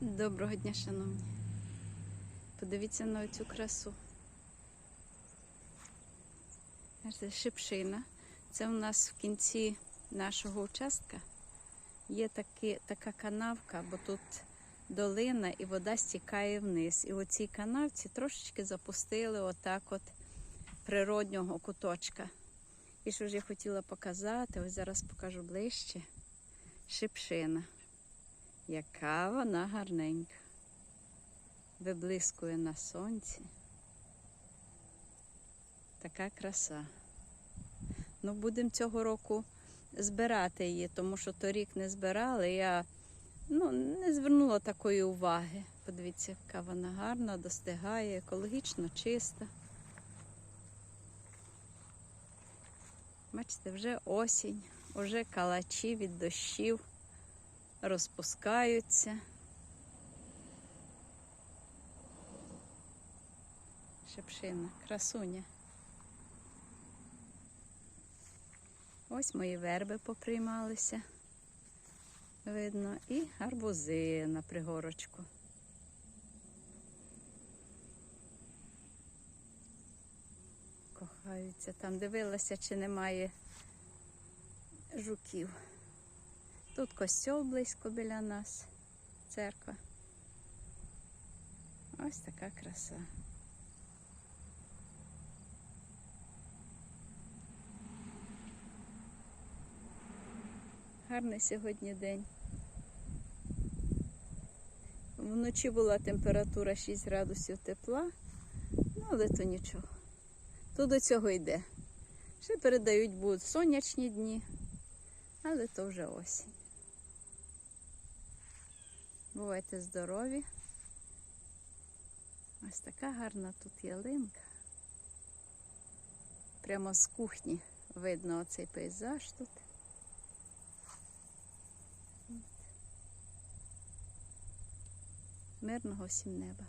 Доброго дня, шановні. Подивіться на цю красу. Це шипшина. Це у нас в кінці нашого участка є такі, така канавка, бо тут долина і вода стікає вниз. І у цій канавці трошечки запустили отак от природнього куточка. І що ж я хотіла показати, ось зараз покажу ближче. Шипшина. Яка вона гарненька. Виблискує на сонці. Така краса. Ну, будемо цього року збирати її, тому що торік не збирали. Я ну, не звернула такої уваги. Подивіться, яка вона гарна, достигає, екологічно чиста. Бачите, вже осінь, вже калачі від дощів розпускаються. Шепшина, красуня. Ось мої верби поприймалися. Видно, і гарбузи на пригорочку. Кохаються. Там дивилася, чи немає жуків. Тут костьол близько біля нас, церква. Ось така краса. Гарний сьогодні день. Вночі була температура 6 градусів тепла, ну але то нічого. То до цього йде. Ще передають будуть сонячні дні, але то вже осінь. Бувайте здорові. Ось така гарна тут ялинка. Прямо з кухні видно оцей пейзаж тут. Мирного всім неба.